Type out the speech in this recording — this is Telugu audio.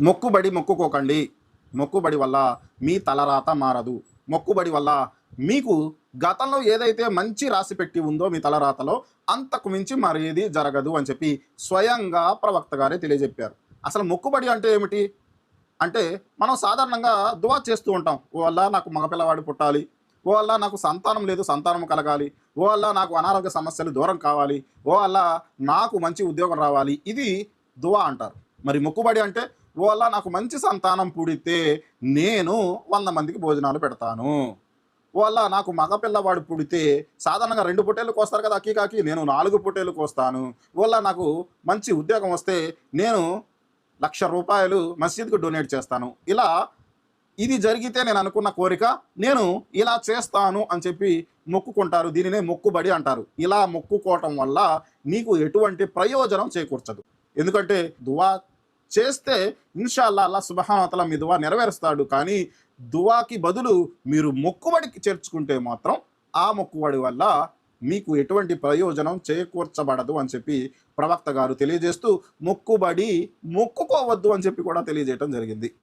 మొక్కుబడి మొక్కుకోకండి. మొక్కుబడి వల్ల మీ తలరాత మారదు. మొక్కుబడి వల్ల మీకు గతంలో ఏదైతే మంచి రాసి పెట్టి ఉందో మీ తలరాతలో అంతకు మించి మరేది జరగదు అని చెప్పి స్వయంగా ప్రవక్త గారే తెలియజెప్పారు. అసలు మొక్కుబడి అంటే ఏమిటి? అంటే మనం సాధారణంగా దువా చేస్తూ ఉంటాం. ఓ వల్ల నాకు మగపిల్లవాడు పుట్టాలి. ఓ వల్ల నాకు సంతానం లేదు సంతానం కలగాలి. ఓ వల్ల నాకు అనారోగ్య సమస్యలు దూరం కావాలి. ఓ వల్ల నాకు మంచి ఉద్యోగం రావాలి. ఇది దువా అంటారు. మరి మొక్కుబడి అంటే వాళ్ళ వల్ల నాకు మంచి సంతానం పుడితే నేను వంద మందికి భోజనాలు పెడతాను. వాళ్ళ వల్ల నాకు మగపిల్లవాడు పుడితే సాధారణంగా రెండు పొట్టేలు కోస్తారు కదా అక్కీ కాకి నేను నాలుగు పొట్టేలు కోస్తాను. వాళ్ళ వల్ల నాకు మంచి ఉద్యోగం వస్తే నేను లక్ష రూపాయలు మసీద్కు డొనేట్ చేస్తాను. ఇలా ఇది జరిగితే నేను అనుకున్న కోరిక నేను ఇలా చేస్తాను అని చెప్పి మొక్కుకుంటారు. దీనినే మొక్కుబడి అంటారు. ఇలా మొక్కుకోవటం వల్ల నీకు ఎటువంటి ప్రయోజనం చేకూర్చదు. ఎందుకంటే దువా చేస్తే ఇన్షాల్లా అల్లా సుబహానతల మీ దువా నెరవేరుస్తాడు. కానీ దువాకి బదులు మీరు మొక్కుబడికి చేర్చుకుంటే మాత్రం ఆ మొక్కుబడి వల్ల మీకు ఎటువంటి ప్రయోజనం చేకూర్చబడదు అని చెప్పి ప్రవక్త గారు తెలియజేస్తూ మొక్కుబడి మొక్కుకోవద్దు అని చెప్పి కూడా తెలియజేయటం జరిగింది.